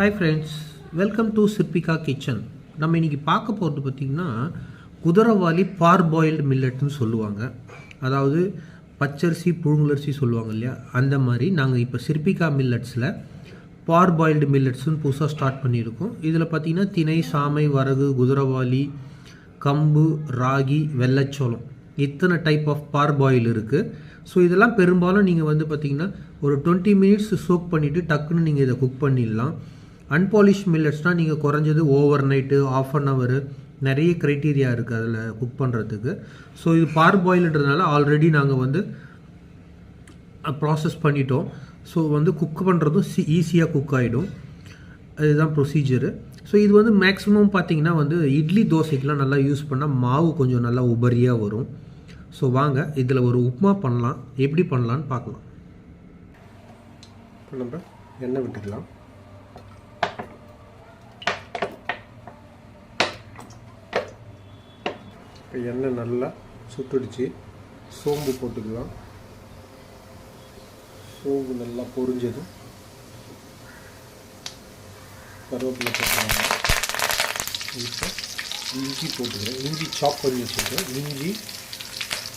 Hi friends welcome to Sirpika kitchen நம்ம இன்னைக்கு பார்க்க போகிறது பார்த்திங்கன்னா குதிரவாளி பார் பாயில்டு மில்லட்னு சொல்லுவாங்க. அதாவது பச்சரிசி புழுங்கலரிசி சொல்லுவாங்க இல்லையா? அந்த மாதிரி நாங்கள் இப்போ சிற்பிகா மில்லட்ஸில் பார் பாயில்டு மில்லட்ஸ்னு புதுசாக ஸ்டார்ட் பண்ணியிருக்கோம். இதில் பார்த்திங்கன்னா திணை சாமை வரகு குதிரவாளி கம்பு ராகி வெள்ளச்சோளம். இத்தனை டைப் ஆஃப் பார்பாயில் இருக்குது ஸோ இதெல்லாம் பெரும்பாலும் நீங்கள் வந்து பார்த்திங்கன்னா ஒரு டுவெண்ட்டி மினிட்ஸ் சோக் பண்ணிவிட்டு டக்குன்னு நீங்கள் இதை குக் பண்ணிடலாம். அன்பாலிஷ் மில்லட்ஸ்னால் நீங்கள் குறைஞ்சது overnight half an hour நிறைய க்ரைட்டீரியா இருக்குது அதில் குக் பண்ணுறதுக்கு ஸோ இது பார் பாயில்ன்றதுனால ஆல்ரெடி நாங்கள் வந்து ப்ராசஸ் பண்ணிட்டோம். ஸோ வந்து குக் பண்ணுறதும் சி ஈஸியாக குக் ஆகிடும் இதுதான் ப்ரொசீஜரு ஸோ இது வந்து மேக்ஸிமம் பார்த்தீங்கன்னா வந்து இட்லி தோசைக்கெலாம் நல்லா யூஸ் பண்ணால் மாவு கொஞ்சம் நல்லா உபரியாக வரும். ஸோ வாங்க இதில் ஒரு உப்புமா பண்ணலாம். எப்படி பண்ணலான்னு பார்க்கலாம். நம்ம எண்ணெய் விட்டுக்கலாம் இப்போ எண்ணெய் நல்லா சுட்டுடுச்சு. சோம்பு போட்டுக்கலாம். சோம்பு நல்லா பொரிஞ்சதும் கருவேப்பிலை போட்டுக்கலாம். இப்போ இஞ்சி போட்டுக்கிறேன். இஞ்சி சாப் பண்ணி வச்சுருக்கேன். இஞ்சி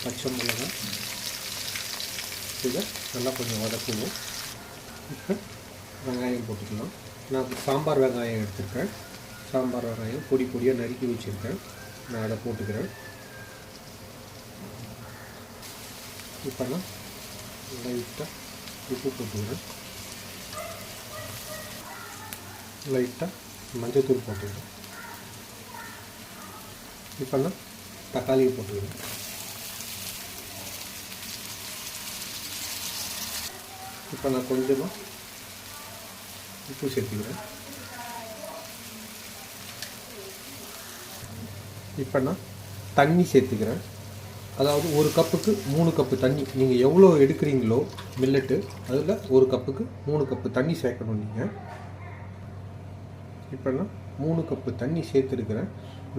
பச்சை மிளகாய் இதை நல்லா கொஞ்சம் வதக்குவோம். இப்போ வெங்காயம் போட்டுக்கலாம். நான் சாம்பார் வெங்காயம் எடுத்துருக்கேன். சாம்பார் வெங்காயம் பொடி பொடியாக நறுக்கி வச்சுருக்கேன். நான் அதை போட்டுக்கிறேன். இப்போ நான் லைட்டாக உப்பு போட்டுக்கிறேன் லைட்டாக மஞ்சத்தூள் போட்டுக்கிறேன் இப்போ நான் தக்காளியை போட்டுக்கிறேன் இப்போ நான் கொஞ்சமாக உப்பு சேர்த்துக்கிறேன் இப்போ நான் தண்ணி சேர்த்துக்கிறேன். அதாவது ஒரு கப்புக்கு மூணு கப்பு தண்ணி. நீங்கள் எவ்வளோ எடுக்கிறீங்களோ மில்லட்டு அதில் ஒரு கப்புக்கு மூணு கப்பு தண்ணி சேர்க்கணும் நீங்கள் இப்போ நான் மூணு கப்பு தண்ணி சேர்த்துருக்குறேன்.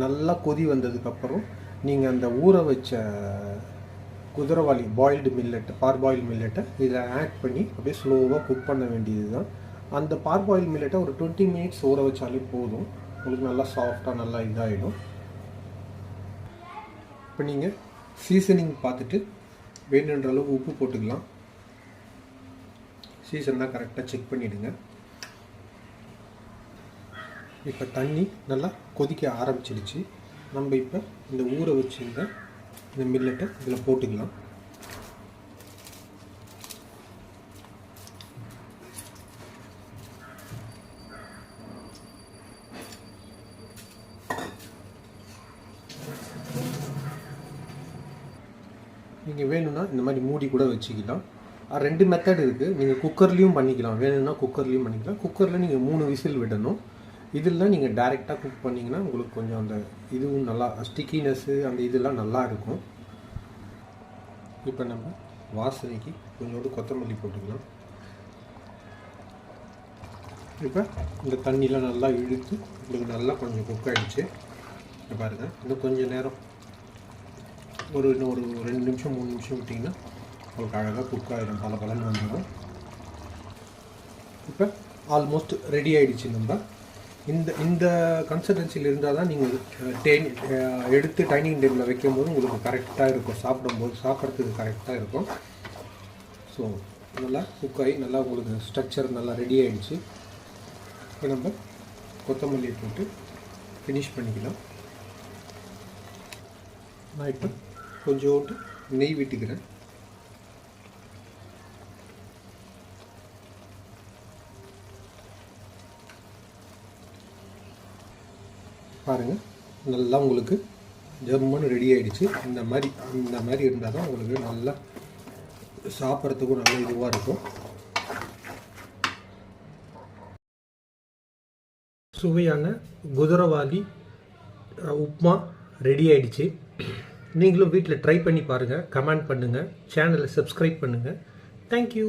நல்லா கொதி வந்ததுக்கப்புறம் நீங்கள் அந்த ஊற வச்ச குதிரவாளி பாயில்டு மில்லெட்டு பார்பாயில் மில்லட்டை மில்லெட்டை இதில் ஆட் பண்ணி அப்படியே ஸ்லோவாக குக் பண்ண வேண்டியது தான் அந்த பார்பாயில் மில்லட்டை மில்லெட்டை ஒரு டுவெண்ட்டி மினிட்ஸ் ஊற வச்சாலே போதும். உங்களுக்கு நல்லா சாஃப்டாக நல்லா இதாகிடும் இப்போ நீங்கள் சீசனிங் பார்த்துட்டு வேணுன்ற அளவு உப்பு போட்டுக்கலாம். சீசன்லாம் கரெக்டாக செக் பண்ணிவிடுங்க இப்போ தண்ணி நல்லா கொதிக்க ஆரம்பிச்சிடுச்சு. நம்ம இப்போ இந்த ஊற வச்சுருந்த இந்த மில்லட்டை இதில் போட்டுக்கலாம். நீங்கள் வேணும்னா இந்த மாதிரி மூடி கூட வச்சுக்கலாம். ரெண்டு மெத்தட் இருக்குது நீங்கள் குக்கர்லேயும் பண்ணிக்கலாம். வேணும்னா குக்கர்லேயும் பண்ணிக்கலாம். குக்கரில் நீங்கள் மூணு விசில் விடணும். இதில் நீங்கள் டைரெக்டாக குக் பண்ணிங்கன்னா உங்களுக்கு கொஞ்சம் அந்த இதுவும் நல்லா ஸ்டிக்கினஸ்ஸு அந்த இதெல்லாம் நல்லா இருக்கும். இப்போ நம்ம வாசனைக்கு கொஞ்சோடு கொத்தமல்லி போட்டுக்கலாம். இப்போ இந்த தண்ணியெலாம் நல்லா இழுத்து உங்களுக்கு நல்லா கொஞ்சம் குக் ஆகிடுச்சு பாருங்கள் இன்னும் கொஞ்சம் நேரம் ஒரு இன்னும் ஒரு ரெண்டு நிமிஷம் மூணு நிமிஷம் விட்டிங்கன்னா உங்களுக்கு அழகாக குக் ஆகிடும் பல பலன் வந்துடும் இப்போ ஆல்மோஸ்ட் ரெடி ஆகிடுச்சு நம்ம. இந்த இந்த கன்சிஸ்டன்சியில் இருந்தால் தான் நீங்கள் டேன் எடுத்து டைனிங் டேபிளில் வைக்கும்போது உங்களுக்கு கரெக்டாக இருக்கும். சாப்பிடும்போது சாப்பிட்றதுக்கு கரெக்டாக இருக்கும். ஸோ நல்லா குக் ஆகி நல்லா உங்களுக்கு ஸ்ட்ரக்சர் நல்லா ரெடி ஆகிடுச்சு இப்போ நம்ம கொத்தமல்லியை போட்டு ஃபினிஷ் பண்ணிக்கலாம். நான் இப்போ கொஞ்சோண்டு நெய் விட்டுக்கிறேன். பாருங்கள் நல்லா உங்களுக்கு ஜம்முன்னு ரெடி ஆகிடுச்சு இந்த மாதிரி இந்த மாதிரி இருந்தால் தான் உங்களுக்கு நல்லா சாப்பிட்றதுக்கும் நல்ல இதுவாக இருக்கும். சுவையான குதிரவாளி உப்மா ரெடி ஆயிடுச்சு. நீங்களும் வீட்டில் ட்ரை பண்ணி பாருங்கள் கமெண்ட் பண்ணுங்கள் சேனலை சப்ஸ்கிரைப் பண்ணுங்கள் தேங்க்யூ